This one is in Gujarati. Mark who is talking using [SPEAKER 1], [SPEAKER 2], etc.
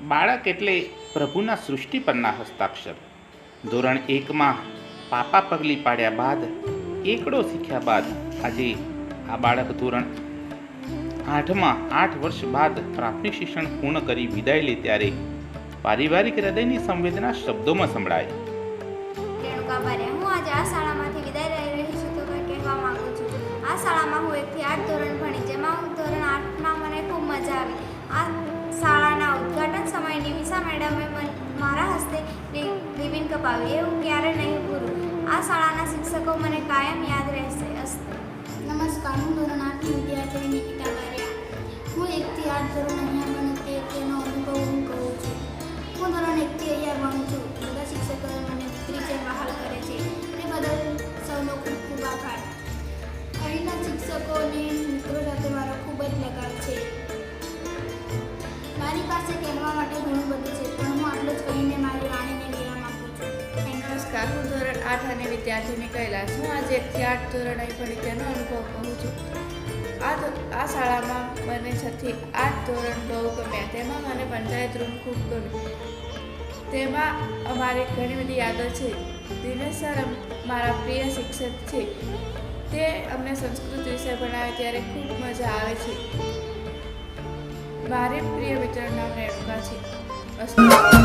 [SPEAKER 1] બાળક એટલે પ્રભુના સૃષ્ટિ પરના હસ્તાક્ષર. ધોરણ એકમાં પાપા પગલી પાડ્યા બાદ એકડો શીખ્યા બાદ આજે આ બાળક ધોરણ આઠમાં આઠ વર્ષ બાદ પ્રાથમિક શિક્ષણ પૂર્ણ કરી વિદાય લે ત્યારે પારિવારિક હૃદયની સંવેદના શબ્દોમાં સંભળાય.
[SPEAKER 2] હું આજે આ શાળામાંથી વિદાય લઈ રહી છું તો કહેવા માંગુ છું? આ શાળામાં હું એકથી આઠ ધોરણ મારા હસ્તે રિ- રિબિન કપાવી એવું ક્યારે નહીં ભૂલું આ શાળાના શિક્ષકો મને કાયમ યાદ રહેશે અસ્તુ
[SPEAKER 3] નમસ્કાર હું ધોરણ છું ધોરણ
[SPEAKER 4] આઠ અને વિદ્યાર્થીની કૈલાસ હું આજે એકથી આઠ ધોરણ અહીં ભણી તેનો અનુભવ કહું છું. આ આ શાળામાં મને છથી આઠ ધોરણ બહુ ગમ્યા. તેમાં મને પંચાયત રૂમ ખૂબ ગમ્યું. તેમાં અમારી ઘણી બધી યાદો છે. દિનેશ સર મારા પ્રિય શિક્ષક છે. તે અમને સંસ્કૃત વિષય ભણાવે ત્યારે ખૂબ મજા આવે છે. મારે પ્રિય મિત્રનું નામ રેણુકા છે